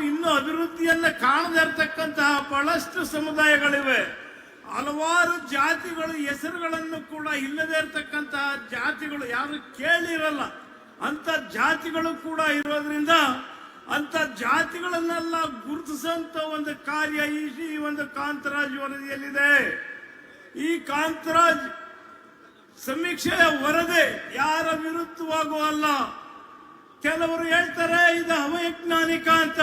ಇನ್ನೂ ಅಭಿವೃದ್ಧಿಯನ್ನ ಕಾಣದೇ ಇರತಕ್ಕಂತಹ ಬಹಳಷ್ಟು ಸಮುದಾಯಗಳಿವೆ. ಹಲವಾರು ಜಾತಿಗಳು ಹೆಸರುಗಳನ್ನು ಕೂಡ ಇಲ್ಲದೆ ಇರತಕ್ಕಂತಹ ಜಾತಿಗಳು ಯಾರು ಕೇಳಿರಲ್ಲ. ಅಂತ ಜಾತಿಗಳು ಕೂಡ ಇರೋದ್ರಿಂದ ಅಂತ ಜಾತಿಗಳನ್ನೆಲ್ಲ ಗುರುತಿಸುವಂತ ಒಂದು ಕಾರ್ಯ ಈ ಒಂದು ಕಾಂತರಾಜ್ ವರದಿಯಲ್ಲಿದೆ. ಈ ಕಾಂತರಾಜ್ ಸಮೀಕ್ಷೆಯ ವರದಿ ಯಾರ ವಿರುದ್ಧವಾಗುವಲ್ಲ. ಕೆಲವರು ಹೇಳ್ತಾರೆ, ಇದು ಅವೈಜ್ಞಾನಿಕ ಅಂತ.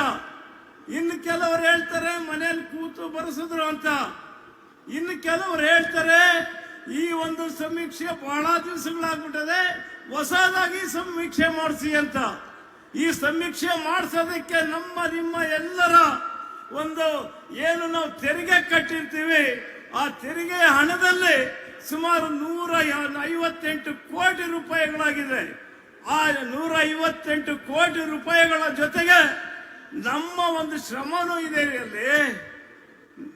ಇನ್ನು ಕೆಲವರು ಹೇಳ್ತಾರೆ, ಮನೇಲಿ ಕೂತು ಬರೆಸಿದ್ರು ಅಂತ. ಇನ್ನು ಕೆಲವರು ಹೇಳ್ತಾರೆ, ಈ ಒಂದು ಸಮೀಕ್ಷೆ ಬಹಳ ದಿವಸಗಳಾಗ್ಬಿಟ್ಟದೆ, ಹೊಸದಾಗಿ ಸಮೀಕ್ಷೆ ಮಾಡಿಸಿ ಅಂತ. ಈ ಸಮೀಕ್ಷೆ ಮಾಡಿಸೋದಕ್ಕೆ ನಮ್ಮ, ನಿಮ್ಮ ಎಲ್ಲರ ಒಂದು ಏನು ನಾವು ತೆರಿಗೆ ಕಟ್ಟಿರ್ತೀವಿ, ಆ ತೆರಿಗೆ ಹಣದಲ್ಲಿ ಸುಮಾರು ನೂರ ಐವತ್ತೆಂಟು ಕೋಟಿ ರೂಪಾಯಿಗಳಾಗಿದೆ. ಆ ನೂರ ಐವತ್ತೆಂಟು ಕೋಟಿ ರೂಪಾಯಿಗಳ ಜೊತೆಗೆ ನಮ್ಮ ಒಂದು ಶ್ರಮನೂ ಇದೆ ಅಲ್ಲಿ.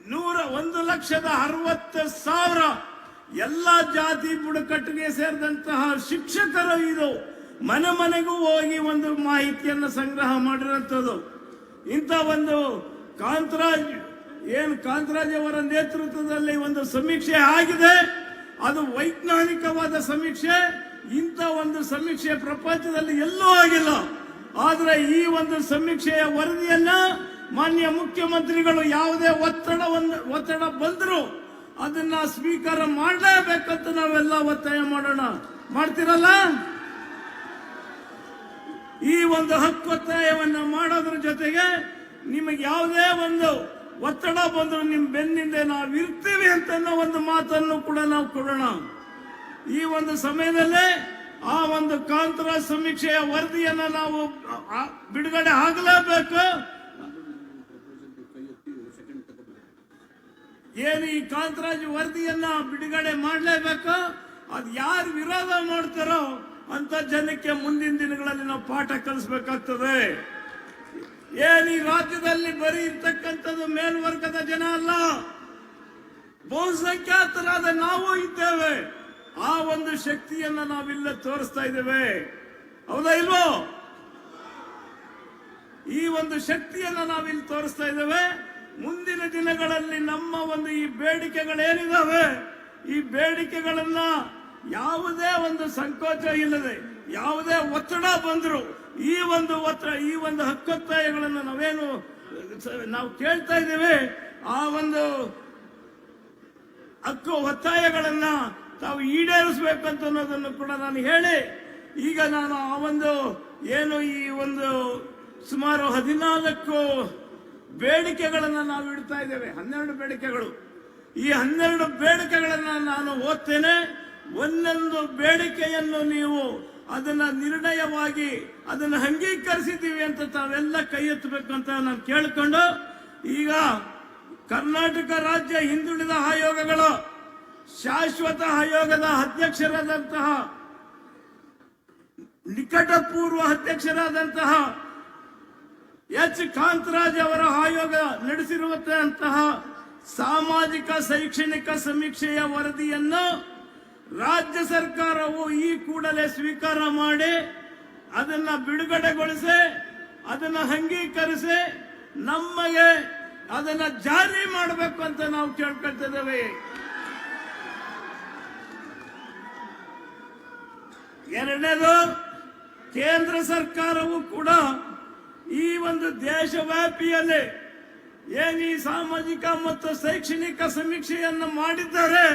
ನೂರ ಒಂದು ಲಕ್ಷದ ಅರವತ್ತು ಸಾವಿರ ಎಲ್ಲ ಜಾತಿ ಬುಡಕಟ್ಟಿಗೆ ಸೇರಿದಂತಹ ಶಿಕ್ಷಕರು ಇದು. ಮನೆ ಮನೆಗೂ ಹೋಗಿ ಒಂದು ಮಾಹಿತಿಯನ್ನು ಸಂಗ್ರಹ ಮಾಡಿರುವಂಥದ್ದು ಇಂಥ ಒಂದು ಕಾಂತರಾಜ್, ಏನು ಕಾಂತರಾಜ್ ಅವರ ನೇತೃತ್ವದಲ್ಲಿ ಒಂದು ಸಮೀಕ್ಷೆ ಆಗಿದೆ. ಅದು ವೈಜ್ಞಾನಿಕವಾದ ಸಮೀಕ್ಷೆ. ಇಂಥ ಒಂದು ಸಮೀಕ್ಷೆ ಪ್ರಪಂಚದಲ್ಲಿ ಎಲ್ಲೂ ಆಗಿಲ್ಲ. ಆದ್ರೆ ಈ ಒಂದು ಸಮೀಕ್ಷೆಯ ವರದಿಯನ್ನ ಮಾನ್ಯ ಮುಖ್ಯಮಂತ್ರಿಗಳು ಯಾವುದೇ ಒತ್ತಡವನ್ನು ಒತ್ತಡ ಬಂದರೂ ಅದನ್ನ ಸ್ವೀಕಾರ ಮಾಡಲೇಬೇಕಂತ ನಾವೆಲ್ಲ ಒತ್ತಾಯ ಮಾಡೋಣ. ಮಾಡ್ತಿರಲ್ಲ? ಈ ಒಂದು ಹಕ್ಕು ಒತ್ತಾಯವನ್ನ ಮಾಡೋದ್ರ ಜೊತೆಗೆ ನಿಮಗೆ ಯಾವುದೇ ಒಂದು ಒತ್ತಡ ಬಂದರೂ ನಿಮ್ ಬೆನ್ನಿಂದ ನಾವು ಇರ್ತೀವಿ ಅಂತ ಒಂದು ಮಾತನ್ನು ಕೂಡ ನಾವು ಕೊಡೋಣ. ಈ ಒಂದು ಸಮಯದಲ್ಲೇ ಆ ಒಂದು ಕಾಂತರಾ ಸಮೀಕ್ಷೆಯ ವರದಿಯನ್ನು ನಾವು ಬಿಡುಗಡೆ ಆಗಲೇಬೇಕು. ಏನು ಈ ಕಾಂತರಾಜ್ ವರದಿಯನ್ನ ಬಿಡುಗಡೆ ಮಾಡಲೇಬೇಕು? ಅದು ಯಾರು ವಿರೋಧ ಮಾಡ್ತಾರೋ ಅಂತ ಜನಕ್ಕೆ ಮುಂದಿನ ದಿನಗಳಲ್ಲಿ ನಾವು ಪಾಠ ಕಲಿಸ್ಬೇಕಾಗ್ತದೆ. ಏನು ಈ ರಾಜ್ಯದಲ್ಲಿ ಬರೀ ಇರ್ತಕ್ಕಂಥದ್ದು ಮೇಲ್ವರ್ಗದ ಜನ ಅಲ್ಲ? ಬಹುಸಂಖ್ಯಾತರಾದ ನಾವು ಇದ್ದೇವೆ. ಆ ಒಂದು ಶಕ್ತಿಯನ್ನ ನಾವಿಲ್ಲ ತೋರಿಸ್ತಾ ಇದ್ದೇವೆ. ಹೌದಾ ಇಲ್ವೋ? ಈ ಒಂದು ಶಕ್ತಿಯನ್ನ ನಾವಿಲ್ಲಿ ತೋರಿಸ್ತಾ ಇದ್ದೇವೆ. ಮುಂದಿನ ದಿನಗಳಲ್ಲಿ ನಮ್ಮ ಒಂದು ಈ ಬೇಡಿಕೆಗಳೇನಿದಾವೆ? ಈ ಬೇಡಿಕೆಗಳನ್ನ ಯಾವುದೇ ಒಂದು ಸಂಕೋಚ ಇಲ್ಲದೆ, ಯಾವುದೇ ಒತ್ತಡ ಬಂದ್ರು, ಈ ಒಂದು ಒತ್ತಡ ಈ ಒಂದು ಹಕ್ಕೊತ್ತಾಯಗಳನ್ನು ನಾವೇನು, ನಾವು ಕೇಳ್ತಾ ಇದ್ದೇವೆ, ಆ ಒಂದು ಹಕ್ಕು ಒತ್ತಾಯಗಳನ್ನ ತಾವು ಈಡೇರಿಸಬೇಕಂತ ಅನ್ನೋದನ್ನು ಕೂಡ ನಾನು ಹೇಳಿ, ಈಗ ನಾನು ಆ ಒಂದು ಏನು ಈ ಒಂದು ಸುಮಾರು ಹದಿನಾಲ್ಕು ಬೇಡಿಕೆಗಳನ್ನು ನಾವು ಇಡ್ತಾ ಇದ್ದೇವೆ, ಹನ್ನೆರಡು ಬೇಡಿಕೆಗಳು. ಈ ಹನ್ನೆರಡು ಬೇಡಿಕೆಗಳನ್ನು ನಾನು ಓದ್ತೇನೆ, ಒಂದೊಂದು ಬೇಡಿಕೆಯನ್ನು ನೀವು ಅದನ್ನ ನಿರ್ಣಯವಾಗಿ ಅದನ್ನು ಅಂಗೀಕರಿಸಿದ್ದೀವಿ ಅಂತ ತಾವೆಲ್ಲ ಕೈ ಎತ್ತಬೇಕು ಅಂತ ನಾನು ಕೇಳಿಕೊಂಡು, ಈಗ ಕರ್ನಾಟಕ ರಾಜ್ಯ ಹಿಂದುಳಿದ ಆಯೋಗಗಳು ಶಾಶ್ವತ ಆಯೋಗದ ಅಧ್ಯಕ್ಷರಾದಂತಹ, ನಿಕಟಪೂರ್ವ ಅಧ್ಯಕ್ಷರಾದಂತಹ ಎಚ್. ಕಾಂತರಾಜ್ ಅವರ ಆಯೋಗ ನಡೆಸಿರುವಂತಹ ಸಾಮಾಜಿಕ ಶೈಕ್ಷಣಿಕ ಸಮೀಕ್ಷೆಯ ವರದಿಯನ್ನು ರಾಜ್ಯ ಸರ್ಕಾರವು ಈ ಕೂಡಲೇ ಸ್ವೀಕಾರ ಮಾಡಿ ಅದನ್ನ ಬಿಡುಗಡೆಗೊಳಿಸಿ, ಅದನ್ನ ಅಂಗೀಕರಿಸಿ ನಮಗೆ ಅದನ್ನ ಜಾರಿ ಮಾಡಬೇಕು ಅಂತ ನಾವು ಕೇಳ್ಕೊಳ್ತಿದ್ದೇವೆ ಎರಡನೇದು, ಕೇಂದ್ರ ಸರ್ಕಾರವು ಕೂಡ ಈ ಒಂದು ದೇಶವ್ಯಾಪಿಯಲ್ಲಿ ಏನು ಈ ಸಾಮಾಜಿಕ ಮತ್ತು ಶೈಕ್ಷಣಿಕ ಸಮೀಕ್ಷೆಯನ್ನು ಮಾಡಿದ್ದಾರೆ,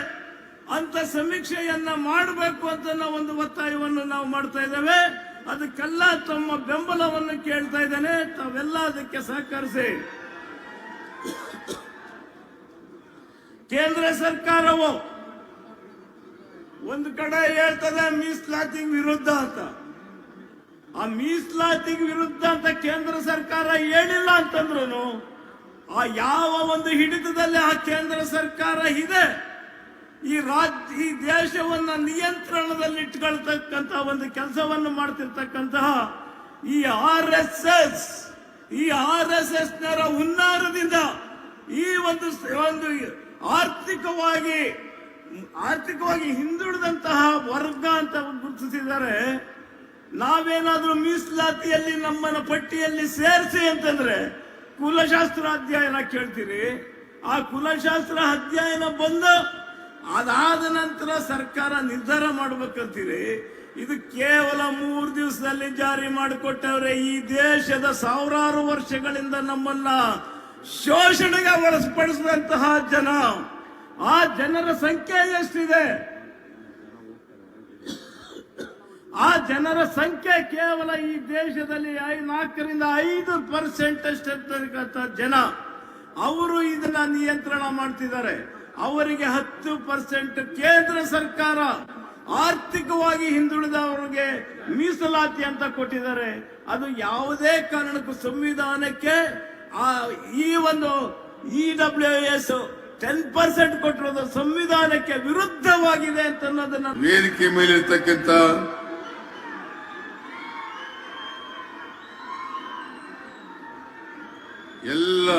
ಅಂತ ಸಮೀಕ್ಷೆಯನ್ನ ಮಾಡಬೇಕು ಅಂತ ಒಂದು ಒತ್ತಾಯವನ್ನು ನಾವು ಮಾಡ್ತಾ ಇದ್ದೇವೆ. ಅದಕ್ಕೆಲ್ಲ ತಮ್ಮ ಬೆಂಬಲವನ್ನು ಕೇಳ್ತಾ ಇದ್ದೇನೆ. ತಾವೆಲ್ಲ ಅದಕ್ಕೆ ಸಹಕರಿಸಿ. ಕೇಂದ್ರ ಸರ್ಕಾರವು ಒಂದು ಕಡೆ ಹೇಳ್ತದೆ ಮೀಸಲಾತಿ ವಿರುದ್ಧ ಅಂತ. ಆ ಮೀಸಲಾತಿಗೆ ವಿರುದ್ಧ ಅಂತ ಕೇಂದ್ರ ಸರ್ಕಾರ ಹೇಳಿಲ್ಲ ಅಂತಂದ್ರು ಆ ಯಾವ ಒಂದು ಹಿಡಿತದಲ್ಲಿ ಆ ಕೇಂದ್ರ ಸರ್ಕಾರ ಇದೆ, ಈ ರಾಜ್ಯ ಈ ದೇಶವನ್ನ ನಿಯಂತ್ರಣದಲ್ಲಿ ಇಟ್ಕೊಳ್ತಕ್ಕಂತಹ ಒಂದು ಕೆಲಸವನ್ನು ಮಾಡ್ತಿರ್ತಕ್ಕಂತಹ ಈ ಆರ್ ಎಸ್ ಎಸ್, ಈ ಆರ್ ಎಸ್ ಎಸ್ ನರ ಹುನ್ನಾರದಿಂದ ಈ ಒಂದು ಒಂದು ಆರ್ಥಿಕವಾಗಿ ಆರ್ಥಿಕವಾಗಿ ಹಿಂದುಳಿದಂತಹ ವರ್ಗ ಅಂತ ಗುರುತಿಸಿದ್ದಾರೆ. ನಾವೇನಾದ್ರೂ ಮೀಸಲಾತಿಯಲ್ಲಿ ನಮ್ಮನ್ನ ಪಟ್ಟಿಯಲ್ಲಿ ಸೇರಿಸಿ ಅಂತಂದ್ರೆ ಕುಲಶಾಸ್ತ್ರ ಅಧ್ಯಯನ ಕೇಳ್ತೀರಿ. ಆ ಕುಲಶಾಸ್ತ್ರ ಅಧ್ಯಯನ ಬಂದು ಅದಾದ ನಂತರ ಸರ್ಕಾರ ನಿರ್ಧಾರ ಮಾಡ್ಬೇಕಂತೀರಿ. ಇದು ಕೇವಲ ಮೂರು ದಿವಸದಲ್ಲಿ ಜಾರಿ ಮಾಡಿಕೊಟ್ಟವ್ರೆ. ಈ ದೇಶದ ಸಾವಿರಾರು ವರ್ಷಗಳಿಂದ ನಮ್ಮನ್ನ ಶೋಷಣೆಗೆ ಒಳಪಡಿಸಿದಂತಹ ಜನ. ಆ ಜನರ ಸಂಖ್ಯೆ ಎಷ್ಟಿದೆ? ಆ ಜನರ ಸಂಖ್ಯೆ ಕೇವಲ ಈ ದೇಶದಲ್ಲಿ ನಾಲ್ಕರಿಂದ ಐದು ಪರ್ಸೆಂಟ್ ಅಷ್ಟಿರ್ತಕ್ಕಂಥ ಜನ. ಅವರು ಇದನ್ನ ನಿಯಂತ್ರಣ ಮಾಡ್ತಿದ್ದಾರೆ. ಅವರಿಗೆ ಹತ್ತು ಪರ್ಸೆಂಟ್ ಕೇಂದ್ರ ಸರ್ಕಾರ ಆರ್ಥಿಕವಾಗಿ ಹಿಂದುಳಿದವರಿಗೆ ಮೀಸಲಾತಿ ಅಂತ ಕೊಟ್ಟಿದ್ದಾರೆ. ಅದು ಯಾವುದೇ ಕಾರಣಕ್ಕೂ ಸಂವಿಧಾನಕ್ಕೆ ಈ ಒಂದು E W S ten percent ಕೊಟ್ಟಿರೋದು ಸಂವಿಧಾನಕ್ಕೆ ವಿರುದ್ಧವಾಗಿದೆ ಅಂತ ಅನ್ನೋದನ್ನ ವೇದಿಕೆ ಮೇಲೆ ಮೇಲಿರ್ತಕ್ಕಂಥ ಎಲ್ಲ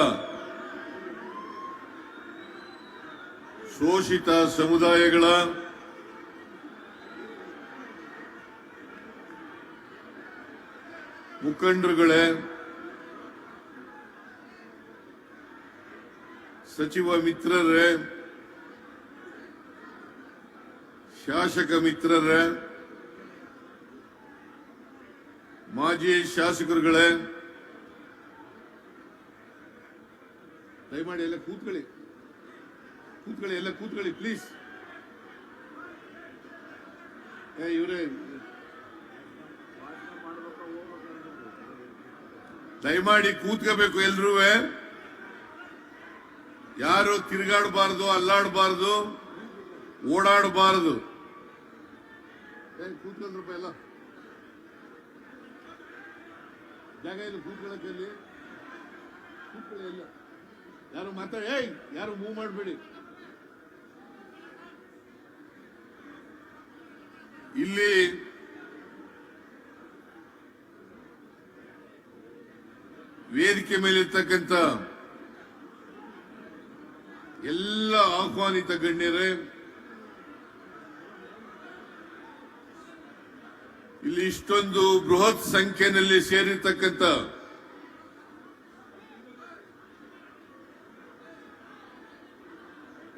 ಶೋಷಿತ ಸಮುದಾಯಗಳ ಮುಖಂಡರುಗಳೇ ಸಚಿವ ಮಿತ್ರರೇ, ಶಾಸಕ ಮಿತ್ರರೇ, ಮಾಜಿ ಶಾಸಕರುಗಳೇ, ದಯಮಾಡಿ ಎಲ್ಲ ಕೂತ್ಕೊಳ್ಳಿ. ಕೂತ್ಕೊಳ್ಳಿ, ಎಲ್ಲ ಕೂತ್ಕೊಳ್ಳಿ ಪ್ಲೀಸ್ ಇವರೇ. ದಯಮಾಡಿ ಕೂತ್ಕೋಬೇಕು ಎಲ್ರೂ ಯಾರು ತಿರುಗಾಡಬಾರ್ದು, ಅಲ್ಲಾಡಬಾರದು, ಓಡಾಡಬಾರದು. ಎಲ್ಲ? ಜಾಗ ಇಲ್ಲ ಕೂತ್ಕೊಳ್ಳಿ ಯಾರು ಮಾತಾಡಿ, ಏಯ್, ಯಾರು ಮೂವ್ ಮಾಡಬೇಡಿ. ಇಲ್ಲಿ ವೇದಿಕೆ ಮೇಲಿರ್ತಕ್ಕಂಥ ಎಲ್ಲ ಆಹ್ವಾನಿತ ಗಣ್ಯರೇ, ಇಲ್ಲಿ ಇಷ್ಟೊಂದು ಬೃಹತ್ ಸಂಖ್ಯೆಯಲ್ಲಿ ಸೇರಿರ್ತಕ್ಕಂಥ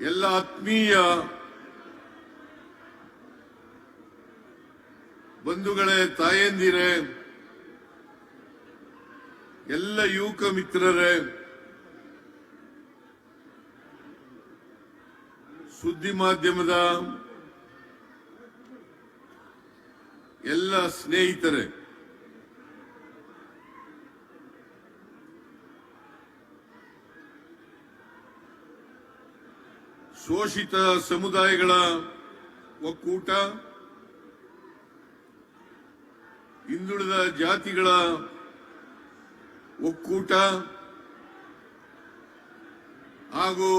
ಎಲ್ಲ ಆತ್ಮೀಯ ಬಂಧುಗಳೇ, ತಾಯಂದಿರೇ, ಎಲ್ಲ ಯುವಕ ಮಿತ್ರರೇ ಸುದ್ದಿ ಮಾಧ್ಯಮದ ಎಲ್ಲ ಸ್ನೇಹಿತರೆ ಶೋಷಿತ ಸಮುದಾಯಗಳ ಒಕ್ಕೂಟ ಹಿಂದುಳಿದ ಜಾತಿಗಳ ಒಕ್ಕೂಟ ಹಾಗೂ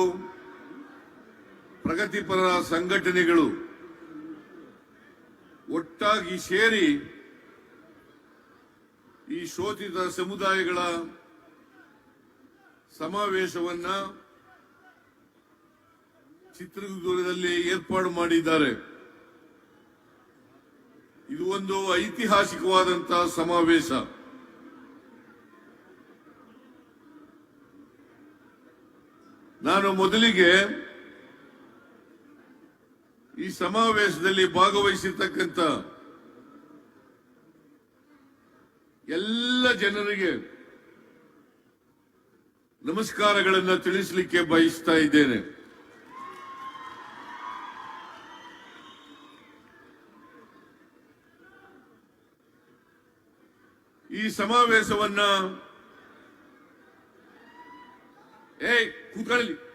ಪ್ರಗತಿಪರ ಸಂಘಟನೆಗಳು ಒಟ್ಟಾಗಿ ಸೇರಿ ಈ ಶೋಧಿತ ಸಮುದಾಯಗಳ ಸಮಾವೇಶವನ್ನ ಚಿತ್ರದುರ್ಗದಲ್ಲಿ ಏರ್ಪಾಡು ಮಾಡಿದ್ದಾರೆ. ಇದು ಒಂದು ಐತಿಹಾಸಿಕವಾದಂತಹ ಸಮಾವೇಶ. ನಾನು ಮೊದಲಿಗೆ ಸಮಾವೇಶದಲ್ಲಿ ಭಾಗವಹಿಸಿರ್ತಕ್ಕಂಥ ಎಲ್ಲ ಜನರಿಗೆ ನಮಸ್ಕಾರಗಳನ್ನು ತಿಳಿಸಲಿಕ್ಕೆ ಬಯಸ್ತಾ ಇದ್ದೇನೆ. ಈ ಸಮಾವೇಶವನ್ನ ಏಯ್ ಕೂತ್ಕೊಳ್ಳಿ.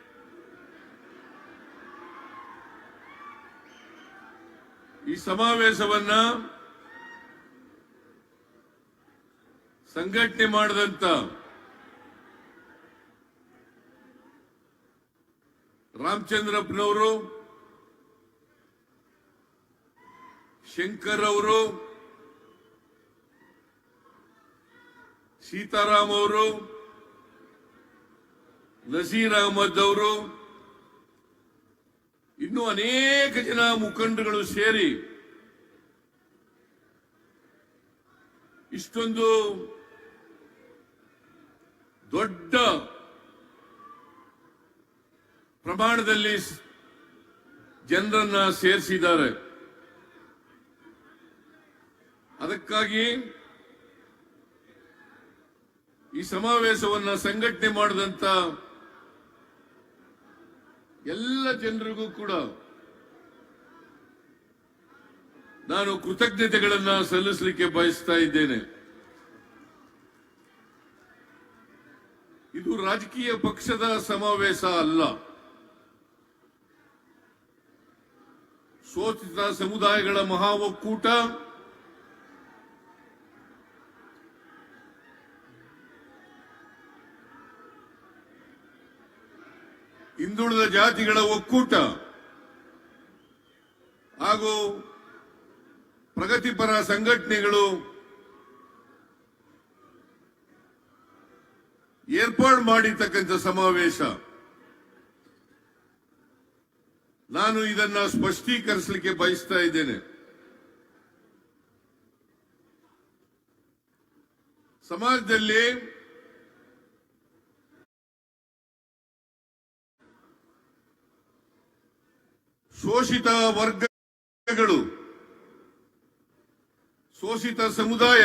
ಈ ಸಮಾವೇಶವನ್ನ ಸಂಘಟನೆ ಮಾಡಿದಂತ ರಾಮಚಂದ್ರಪ್ಪನವರು ಶಂಕರ್ ಅವರು ಸೀತಾರಾಮ್ ಅವರು ನಸೀರ್ ಅಹಮದ್ ಅವರು ಇನ್ನೂ ಅನೇಕ ಜನ ಮುಖಂಡಗಳು ಸೇರಿ ಇಷ್ಟೊಂದು ದೊಡ್ಡ ಪ್ರಮಾಣದಲ್ಲಿ ಜನರನ್ನ ಸೇರಿಸಿದ್ದಾರೆ. ಅದಕ್ಕಾಗಿ ಈ ಸಮಾವೇಶವನ್ನ ಸಂಘಟನೆ ಮಾಡಿದಂತ ಎಲ್ಲ ಜನರಿಗೂ ಕೂಡ ನಾನು ಕೃತಜ್ಞತೆಗಳನ್ನ ಸಲ್ಲಿಸಲಿಕ್ಕೆ ಬಯಸ್ತಾ ಇದ್ದೇನೆ. ಇದು ರಾಜಕೀಯ ಪಕ್ಷದ ಸಮಾವೇಶ ಅಲ್ಲ. ಶೋಚಿತ ಸಮುದಾಯಗಳ ಮಹಾ ಒಕ್ಕೂಟ ಹಿಂದುಳಿದ ಜಾತಿಗಳ ಒಕ್ಕೂಟ ಹಾಗೂ ಪ್ರಗತಿಪರ ಸಂಘಟನೆಗಳು ಏರ್ಪಾಡು ಮಾಡಿರ್ತಕ್ಕಂಥ ಸಮಾವೇಶ. ನಾನು ಇದನ್ನ ಸ್ಪಷ್ಟೀಕರಿಸಲಿಕ್ಕೆ ಬಯಸ್ತಾ ಇದ್ದೇನೆ. ಸಮಾಜದಲ್ಲಿ ಶೋಷಿತ ವರ್ಗಗಳು, ಶೋಷಿತ ಸಮುದಾಯ,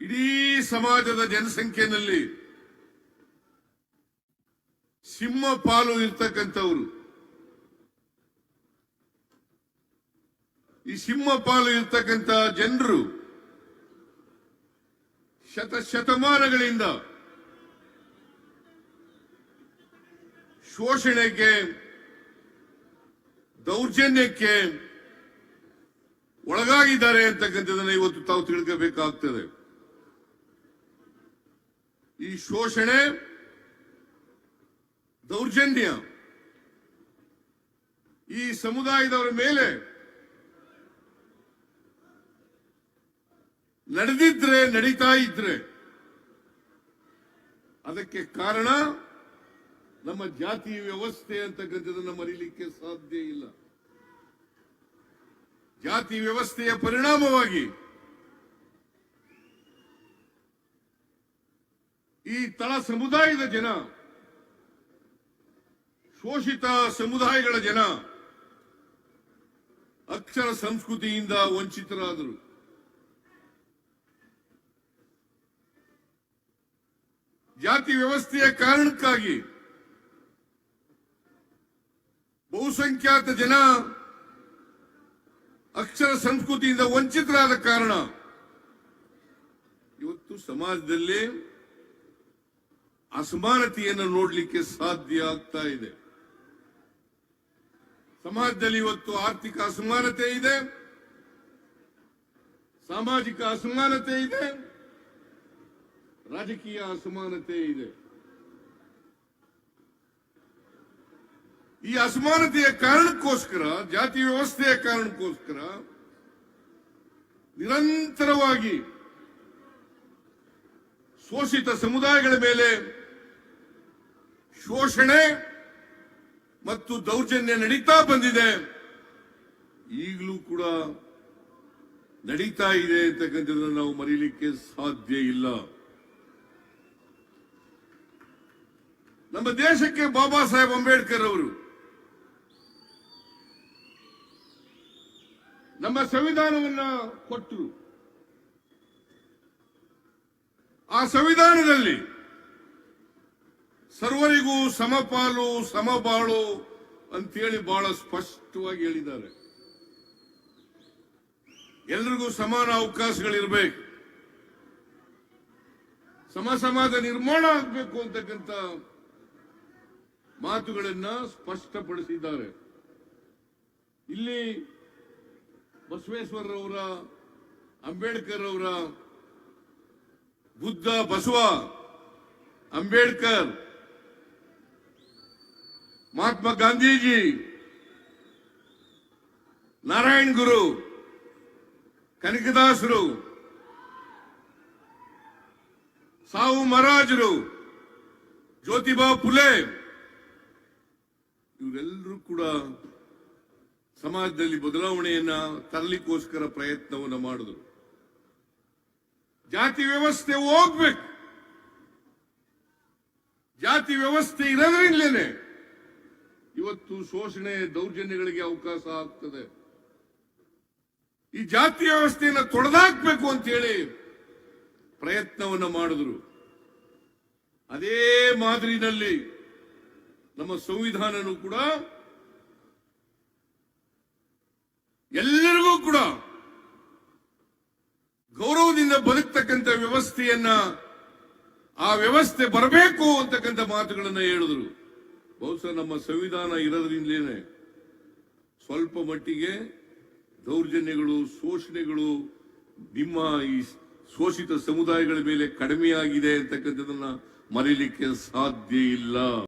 ಇಡೀ ಸಮಾಜದ ಜನಸಂಖ್ಯೆಯಲ್ಲಿ ಸಿಂಹ ಪಾಲು ಇರ್ತಕ್ಕಂಥವ್ರು. ಈ ಸಿಂಹ ಪಾಲು ಇರ್ತಕ್ಕಂಥ ಜನರು ಶತ ಶತಮಾನಗಳಿಂದ ಶೋಷಣೆಗೆ, ದೌರ್ಜನ್ಯಕ್ಕೆ ಒಳಗಾಗಿದ್ದಾರೆ ಅಂತಕ್ಕಂಥದ್ದನ್ನ ಇವತ್ತು ತಾವು ತಿಳ್ಕೋಬೇಕಾಗ್ತದೆ. ಈ ಶೋಷಣೆ, ದೌರ್ಜನ್ಯ ಈ ಸಮುದಾಯದವರ ಮೇಲೆ ನಡೆದಿದ್ರೆ, ನಡೀತಾ ಇದ್ರೆ, ಅದಕ್ಕೆ ಕಾರಣ ನಮ್ಮ ಜಾತಿ ವ್ಯವಸ್ಥೆ ಅಂತಕ್ಕಂಥದನ್ನ ಮರೀಲಿಕ್ಕೆ ಸಾಧ್ಯ ಇಲ್ಲ. ಜಾತಿ ವ್ಯವಸ್ಥೆಯ ಪರಿಣಾಮವಾಗಿ ಈ ತಳ ಸಮುದಾಯದ ಜನ, ಶೋಷಿತ ಸಮುದಾಯಗಳ ಜನ ಅಕ್ಷರ ಸಂಸ್ಕೃತಿಯಿಂದ ವಂಚಿತರಾದರು. ಜಾತಿ ವ್ಯವಸ್ಥೆಯ ಕಾರಣಕ್ಕಾಗಿ ಬಹುಸಂಖ್ಯಾತ ಜನ ಅಕ್ಷರ ಸಂಸ್ಕೃತಿಯಿಂದ ವಂಚಿತರಾದ ಕಾರಣ ಇವತ್ತು ಸಮಾಜದಲ್ಲಿ ಅಸಮಾನತೆಯನ್ನು ನೋಡಲಿಕ್ಕೆ ಸಾಧ್ಯ ಆಗ್ತಾ ಇದೆ. ಸಮಾಜದಲ್ಲಿ ಇವತ್ತು ಆರ್ಥಿಕ ಅಸಮಾನತೆ ಇದೆ. ಸಾಮಾಜಿಕ ಅಸಮಾನತೆ ಇದೆ. ರಾಜಕೀಯ ಅಸಮಾನತೆ ಇದೆ. ಈ ಅಸಮಾನತೆಯ ಕಾರಣಕ್ಕೋಸ್ಕರ, ಜಾತಿ ವ್ಯವಸ್ಥೆಯ ಕಾರಣಕ್ಕೋಸ್ಕರ ನಿರಂತರವಾಗಿ ಶೋಷಿತ ಸಮುದಾಯಗಳ ಮೇಲೆ ಶೋಷಣೆ ಮತ್ತು ದೌರ್ಜನ್ಯ ನಡೀತಾ ಬಂದಿದೆ. ಈಗಲೂ ಕೂಡ ನಡೀತಾ ಇದೆ ಅಂತಕ್ಕಂಥದ್ದನ್ನು ನಾವು ಮರೀಲಿಕ್ಕೆ ಸಾಧ್ಯ ಇಲ್ಲ. ನಮ್ಮ ದೇಶಕ್ಕೆ ಬಾಬಾ ಸಾಹೇಬ್ ಅಂಬೇಡ್ಕರ್ ಅವರು ನಮ್ಮ ಸಂವಿಧಾನವನ್ನ ಕೊಟ್ಟರು ಆ ಸಂವಿಧಾನದಲ್ಲಿ ಸರ್ವರಿಗೂ ಸಮಪಾಲು, ಸಮಬಾಳು ಅಂತೇಳಿ ಬಹಳ ಸ್ಪಷ್ಟವಾಗಿ ಹೇಳಿದ್ದಾರೆ. ಎಲ್ರಿಗೂ ಸಮಾನ ಅವಕಾಶಗಳಿರ್ಬೇಕು. ಸಮ ಸಮಾಜ ನಿರ್ಮಾಣ ಆಗಬೇಕು ಅಂತಕ್ಕಂಥ ಮಾತುಗಳನ್ನ ಸ್ಪಷ್ಟಪಡಿಸಿದ್ದಾರೆ. ಇಲ್ಲಿ ಬಸವೇಶ್ವರರವರ ಅಂಬೇಡ್ಕರ್ ಅವರ, ಬುದ್ಧ ಬಸವ, ಅಂಬೇಡ್ಕರ್, ಮಹಾತ್ಮ ಗಾಂಧೀಜಿ, ನಾರಾಯಣ್ ಗುರು, ಕನಕದಾಸರು, ಸಾವು ಮಹಾರಾಜರು, ಜ್ಯೋತಿಬಾ ಫುಲೆ ಇವರೆಲ್ಲರೂ ಕೂಡ ಸಮಾಜದಲ್ಲಿ ಬದಲಾವಣೆಯನ್ನ ತರಲಿಕ್ಕೋಸ್ಕರ ಪ್ರಯತ್ನವನ್ನ ಮಾಡಿದ್ರು ಜಾತಿ ವ್ಯವಸ್ಥೆ ಹೋಗ್ಬೇಕು. ಜಾತಿ ವ್ಯವಸ್ಥೆ ಇರೋದ್ರಿಂದಲೇ ಇವತ್ತು ಶೋಷಣೆ ದೌರ್ಜನ್ಯಗಳಿಗೆ ಅವಕಾಶ ಆಗ್ತದೆ. ಈ ಜಾತಿ ವ್ಯವಸ್ಥೆಯನ್ನು ತೊಡೆದಾಕ್ಬೇಕು ಅಂತ ಹೇಳಿ ಪ್ರಯತ್ನವನ್ನ ಮಾಡಿದ್ರು. ಅದೇ ಮಾದರಿನಲ್ಲಿ ನಮ್ಮ ಸಂವಿಧಾನನೂ ಕೂಡ ವ್ಯವಸ್ಥೆಯನ್ನ ಆ ವ್ಯವಸ್ಥೆ ಬರಬೇಕು ಅಂತಕ್ಕಂಥ ಮಾತುಗಳನ್ನ ಹೇಳಿದ್ರು. ಬಹುಶಃ ನಮ್ಮ ಸಂವಿಧಾನ ಇರೋದ್ರಿಂದಲೇನೆ ಸ್ವಲ್ಪ ಮಟ್ಟಿಗೆ ದೌರ್ಜನ್ಯಗಳು, ಶೋಷಣೆಗಳು ನಿಮ್ಮ ಈ ಶೋಷಿತ ಸಮುದಾಯಗಳ ಮೇಲೆ ಕಡಿಮೆಯಾಗಿದೆ ಅಂತಕ್ಕಂಥದನ್ನ ಮರೀಲಿಕ್ಕೆ ಸಾಧ್ಯ ಇಲ್ಲ.